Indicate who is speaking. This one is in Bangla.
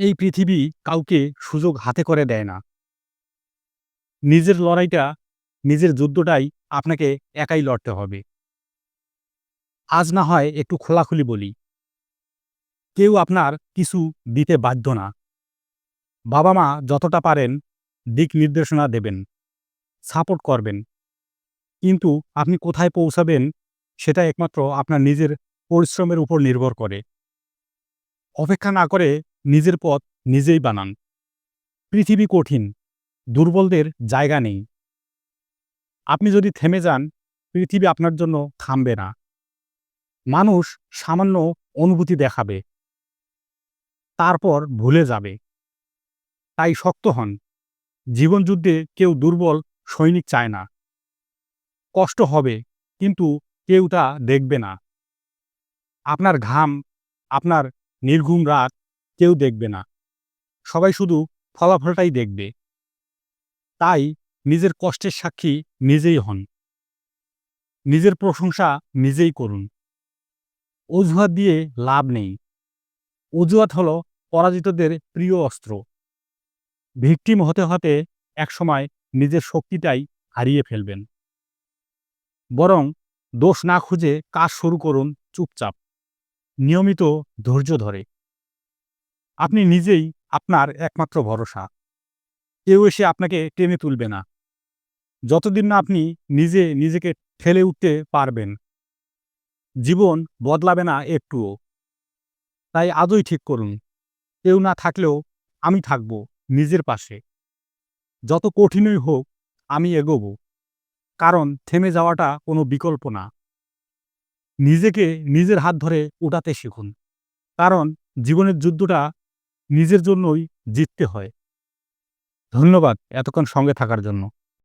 Speaker 1: এই পৃথিবী কাউকে সুযোগ হাতে করে দেয় না। নিজের লড়াইটা, নিজের যুদ্ধটাই আপনাকে একাই লড়তে হবে। আজ না হয় একটু খোলাখুলি বলি। কেউ আপনার কিছু দিতে বাধ্য না। বাবা মা যতটা পারেন দিক নির্দেশনা দেবেন, সাপোর্ট করবেন। কিন্তু আপনি কোথায় পৌঁছাবেন সেটা একমাত্র আপনার নিজের পরিশ্রমের উপর নির্ভর করে। অপেক্ষা না করে নিজের পথ নিজেই বানান। পৃথিবী কঠিন, দুর্বলদের জায়গা নেই। আপনি যদি থেমে যান, পৃথিবী আপনার জন্য থামবে না। মানুষ সামান্য অনুভূতি দেখাবে। তারপর ভুলে যাবে। তাই শক্ত হন। জীবনযুদ্ধে কেউ দুর্বল সৈনিক চায় না। কষ্ট হবে, কিন্তু কেউ তা দেখবে না। আপনার ঘাম, আপনার নির্ঘুম রাত কেউ দেখবে না। সবাই শুধু ফলাফলটাই দেখবে। তাই নিজের কষ্টের সাক্ষী নিজেই হন। নিজের প্রশংসা নিজেই করুন। অজুহাত দিয়ে লাভ নেই। অজুহাত হল পরাজিতদের প্রিয় অস্ত্র। ভিকটিম হতে হতে একসময় নিজের শক্তিটাই হারিয়ে ফেলবেন। বরং দোষ না খুঁজে কাজ শুরু করুন চুপচাপ। নিয়মিত ধৈর্য ধরে। আপনি নিজেই আপনার একমাত্র ভরসা। কেউ এসে আপনাকে টেনে তুলবে না। যতদিন না আপনি নিজে নিজেকে ঠেলে উঠতে পারবেন, জীবন বদলাবে না একটুও। তাই আজই ঠিক করুন, কেউ না থাকলেও আমি থাকব নিজের পাশে। যত কঠিনই হোক, আমি এগোব, কারণ থেমে যাওয়াটা কোনো বিকল্প না। নিজেকে নিজের হাত ধরে উঠাতে শিখুন, কারণ জীবনের যুদ্ধটা নিজের জন্যই জিততে হয়। ধন্যবাদ এতক্ষণ সঙ্গে থাকার জন্য।